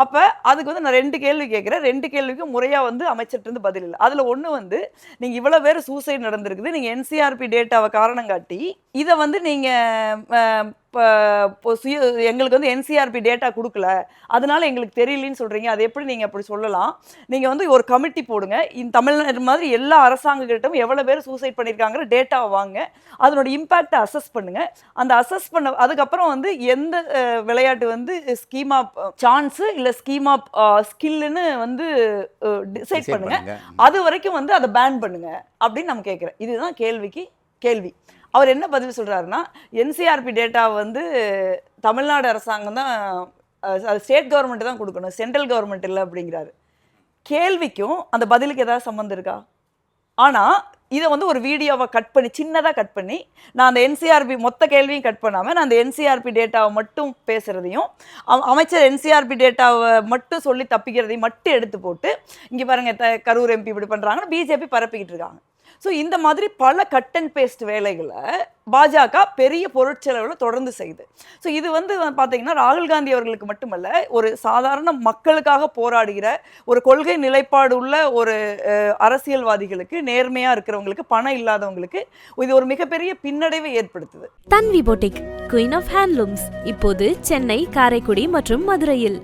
அப்ப அதுக்கு வந்து நான் ரெண்டு கேள்வி கேட்குறேன். ரெண்டு கேள்விக்கும் முறையா வந்து அமைச்சர்கிட்ட இருந்து பதில் இல்லை. அதுல ஒண்ணு வந்து நீங்க இவ்வளவு பேர் சூசைட் நடந்திருக்குது. நீங்க என்சிஆர்பி டேட்டாவை காரணம் காட்டி இதை வந்து நீங்க இப்போ சுய எங்களுக்கு வந்து என்சிஆர்பி டேட்டா கொடுக்கல. அதனால எங்களுக்கு தெரியலன்னு சொல்றீங்க. அது எப்படி நீங்க அப்படி சொல்லலாம்? நீங்க வந்து ஒரு கமிட்டி போடுங்க. இந்த தமிழ்நாடு மாதிரி எல்லா அரசாங்கக்கிட்டும் எவ்வளவு பேர் சூசைட் பண்ணியிருக்காங்கிற டேட்டாவை வாங்க. அதனோட இம்பாக்டை அசஸ் பண்ணுங்க. அந்த அசஸ் பண்ண அதுக்கப்புறம் வந்து எந்த விளையாட்டு வந்து ஸ்கீம் சான்ஸு இல்லை ஸ்கீம் ஸ்கில்லுன்னு வந்து டிசைட் Decide பண்ணுங்க. பண்ணுங்க. அது வரைக்கும் வந்து அதை பேன் பண்ணுங்க. அப்படின்னு நம்ம கேட்குறேன் இதுதான் கேள்விக்கு கேள்வி. அவர் என்ன பதில் சொல்கிறாருன்னா என்சிஆர்பி டேட்டா வந்து தமிழ்நாடு அரசாங்கம் தான் அது ஸ்டேட் கவர்மெண்ட் தான் கொடுக்கணும் சென்ட்ரல் கவர்மெண்ட் இல்லை அப்படிங்கிறாரு. கேள்விக்கும் அந்த பதிலுக்கு ஏதாவது சம்மந்தம் இருக்கா? ஆனால் இதை வந்து ஒரு வீடியோவை கட் பண்ணி சின்னதாக கட் பண்ணி நான் அந்த என்சிஆர்பி மொத்த கேள்வியும் கட் பண்ணாமல் நான் அந்த என்சிஆர்பி டேட்டாவை மட்டும் பேசுகிறதையும் அமைச்சர் என்சிஆர்பி டேட்டாவை மட்டும் சொல்லி தப்பிக்கிறதையும் மட்டும் எடுத்து போட்டு இங்கே பாருங்கள் த கரூர் எம்பி இப்படி பண்ணுறாங்கன்னு பிஜேபி பரப்பிக்கிட்டு இருக்காங்க. ஸோ இந்த மாதிரி பல கட் அண்ட் பேஸ்ட் வேலைகளை பாஜக பெரிய பொருட்செலவில் தொடர்ந்து செய்யுது ஸோ இது வந்து பார்த்தீங்கன்னா ராகுல் காந்தி அவர்களுக்கு மட்டுமல்ல ஒரு சாதாரண மக்களுக்காக போராடுகிற ஒரு கொள்கை நிலைப்பாடு உள்ள ஒரு அரசியல்வாதிகளுக்கு நேர்மையாக இருக்கிறவங்களுக்கு பணம் இல்லாதவங்களுக்கு இது ஒரு மிகப்பெரிய பின்னடைவை ஏற்படுத்துது. தன்வி போட்டிக் குயின் ஆஃப் ஹேண்ட்லூம்ஸ் இப்போது சென்னை காரைக்குடி மற்றும் மதுரையில்.